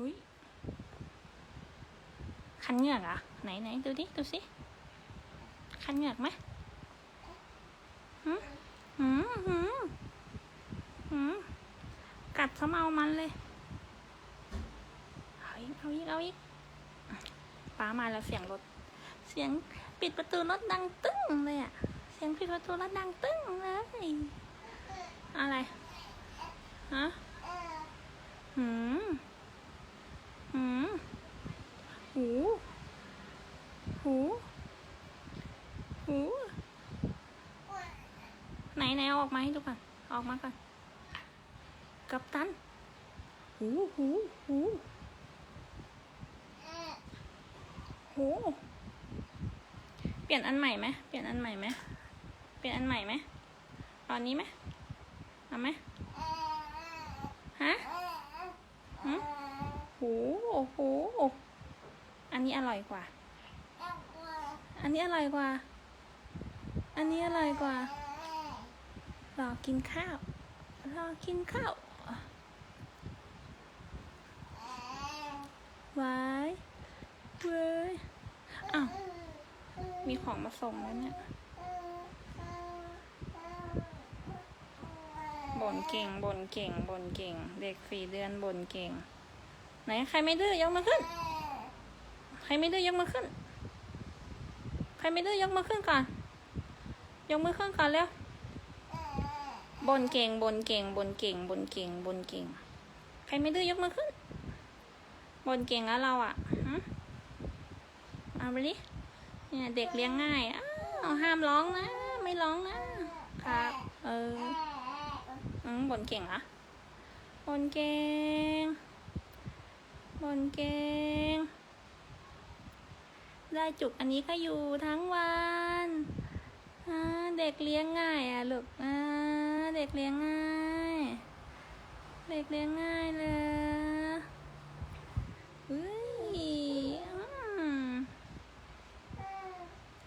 หุยคันเหงือกอะ ไหนไหนดูดิ ดูสิ คันเหงือกไหมหืมหืมหืมหืมกัดซะเมามันเลย เอาอีก เอาอีก เอาอีกป้ามาแล้วเสียงรถ เสียงปิดประตูรถดังตึ้งเลยอะ เสียงปิดประตูรถดังตึ้งเลย อะไร ฮะ หืม หืม หู หู หู ไหนไหนเอาออกมาให้ดูก่อนออกมาก่อน กับตัน หู หู หู หู เปลี่ยนอันใหม่ไหมเปลี่ยนอันใหม่ไหมเปลี่ยนอันใหม่ไหมตอนนี้ไหมเอาไหมฮะหืมหูหูอันนี้อร่อยกว่า อันนี้อร่อยกว่า อันนี้อร่อยกว่า รอกินข้าว รอกินข้าวไว้เว้ยอ้าว มีของมาส่งแล้วเนี่ยบ่นเก่งบ่นเก่งบ่นเก่ง เด็กสี่เดือนบ่นเก่ง ไหนใครไม่ดื้อยกมาขึ้น ใครไม่ดื้อยกมาขึ้น ใครไม่ดื้อยกมาขึ้นก่อน ยกมือขึ้นก่อนเร็วบนเก่งบนเก่งบนเก่งบนเก่งบนเก่ง ใครไม่ดื้อยกมือขึ้น บนเก่งแล้วเราอะเอาไปดิเนี่ยเด็กเลี้ยงง่ายอ้าวห้ามร้องนะ ไม่ร้องนะครับ เอออืมบนเก่งเหรอะบนเก่งบนเก่ง ได้จุกอันนี้ก็อยู่ทั้งวันเด็กเลี้ยงง่ายอะลูกเด็กเลี้ยงง่าย เด็กเลี้ยงง่ายเลยอุ้ย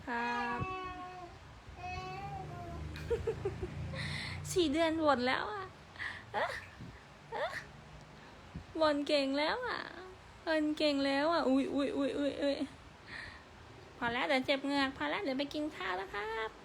ครับสี่เดือนบ่นแล้วอะเอ๊ะเอ๊ะบ่นเก่งแล้วอะบ่นเก่งแล้วอะ อุ้ยอุ้ยอุ้ยอุ้ยอุ้ย อแล้วเดี๋ยวเจ็บเหงือกพอแล้วเดี๋ยวไปกินข้าวแล้วครับ